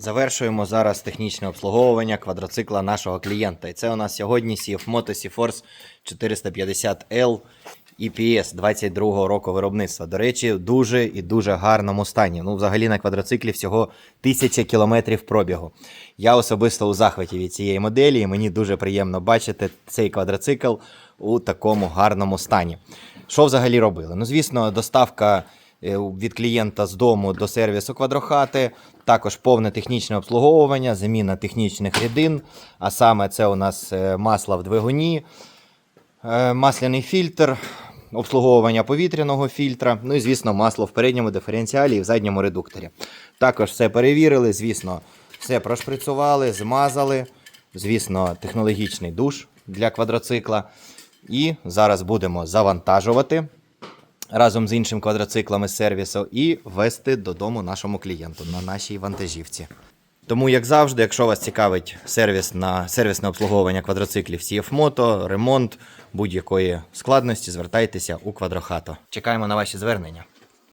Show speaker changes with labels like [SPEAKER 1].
[SPEAKER 1] Завершуємо зараз технічне обслуговування квадроцикла нашого клієнта. І це у нас сьогодні CF Moto C-Force 450L EPS 22 року виробництва. До речі, в дуже і дуже гарному стані. Ну, взагалі на квадроциклі всього 1000 кілометрів пробігу. Я особисто у захваті від цієї моделі, і мені дуже приємно бачити цей квадроцикл у такому гарному стані. Що взагалі робили? Ну, звісно, доставка від клієнта з дому до сервісу квадрохати, також повне технічне обслуговування, заміна технічних рідин, а саме це у нас е, масло в двигуні, е, масляний фільтр, обслуговування повітряного фільтра, ну і, звісно, масло в передньому диференціалі і в задньому редукторі. Також все перевірили, звісно, все прошприцювали, змазали. Звісно, технологічний душ для квадроцикла. І зараз будемо завантажувати разом з іншими квадроциклами сервісу і вести додому нашому клієнту на нашій вантажівці. Тому, як завжди, якщо вас цікавить сервіс на сервісне обслуговування квадроциклів CF Moto, ремонт будь-якої складності, звертайтеся у квадрохато. Чекаємо на ваші звернення.